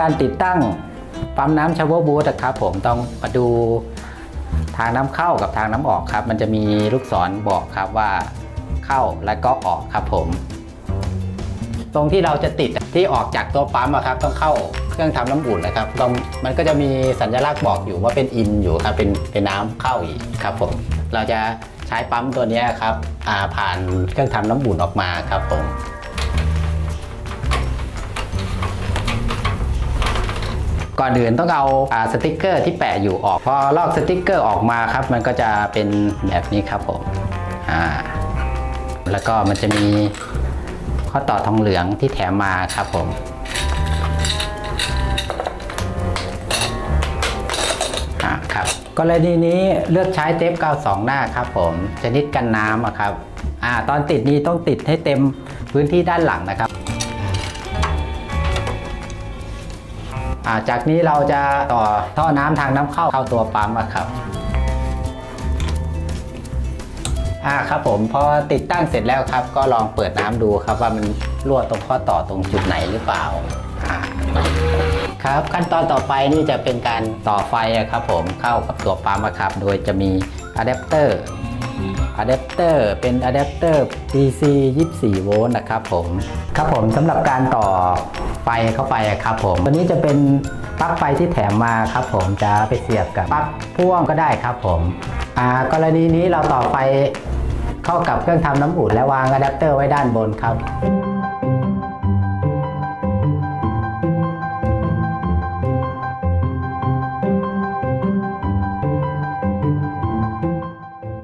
การติดตั้งปั๊มน้ำชาวเวอร์บูทครับผมต้องมาดูทางน้ำเข้ากับทางน้ำออกครับ มันจะมีลูกศรบอกครับว่าเข้าและก็ออกครับผม ตรงที่เราจะติดที่ออกจากตัวปั๊มครับต้องเข้าเครื่องทำน้ำอุ่นนะครับตรงมันก็จะมีสัญลักษณ์บอกอยู่ว่าเป็นอินอยู่ครับเป็นเป็นน้ำเข้าอีกครับผมเราจะใช้ปั๊มตัวนี้ครับผ่านเครื่องทำน้ำอุ่นออกมาครับผม ก่อนอื่นต้องเอาอสติกเกอร์ที่แปะอยู่ออกพอลอกสติกเกอร์ออกมาครับ มันก็จะเป็นแบบนี้ครับผมอ่าแล้วก็มันจะมีข้อต่อทองเหลืองที่แถมมาครับผมครับกรณีนี้เลือกใช้เทปกาวสองหน้าครับผมชนิดกันน้ำครับอ่าตอนติดนี้ต้องติดให้เต็มพื้นที่ด้านหลังนะครับ จากนี้เราจะต่อท่อน้ำทางน้ำเข้าเข้าตัวปั๊มครับอ่าครับผมพอติดตั้งเสร็จแล้วครับ ก็ลองเปิดน้ำดูครับว่ามันรั่วตรงข้อต่อตรงจุดไหนหรือเปล่าครับขั้นตอนต่อไปนี่จะเป็นการต่อไฟครับผมเข้ากับตัวปั๊มครับ โดยจะมีอะแดปเตอร์ อะแดปเตอร์เป็นอะแดปเตอร์ DC 24 โวลต์นะครับผมครับผมสำหรับการต่อไฟเข้าไปอะครับผมตัวนี้จะเป็นปลั๊กไฟที่แถมมาครับผมจะไปเสียบกับปลั๊กพ่วงก็ได้ครับผมอ่ากรณีนี้เราต่อไฟเข้ากับเครื่องทำน้ำอุ่นและวางอะแดปเตอร์ไว้ด้านบนครับ